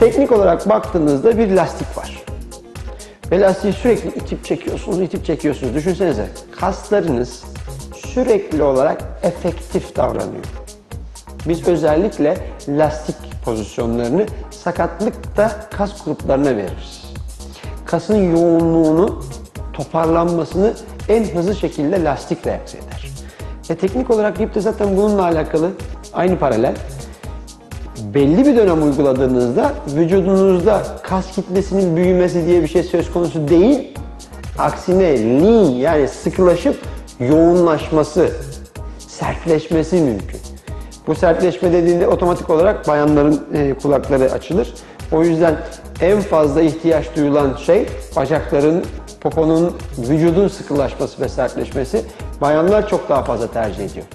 Teknik olarak baktığınızda bir lastik var. Ve lastiği sürekli itip çekiyorsunuz, itip çekiyorsunuz. Düşünsenize kaslarınız sürekli olarak efektif davranıyor. Biz özellikle lastik pozisyonlarını sakatlıkta kas gruplarına veririz. Kasın yoğunluğunu, toparlanmasını en hızlı şekilde lastik reaksiye eder. Ve teknik olarak grip de zaten bununla alakalı aynı paralel. Belli bir dönem uyguladığınızda vücudunuzda kas kitlesinin büyümesi diye bir şey söz konusu değil. Aksine lean yani sıkılaşıp yoğunlaşması, sertleşmesi mümkün. Bu sertleşme dediğinde otomatik olarak bayanların e, kulakları açılır. O yüzden en fazla ihtiyaç duyulan şey bacakların, poponun, vücudun sıkılaşması ve sertleşmesi. Bayanlar çok daha fazla tercih ediyor.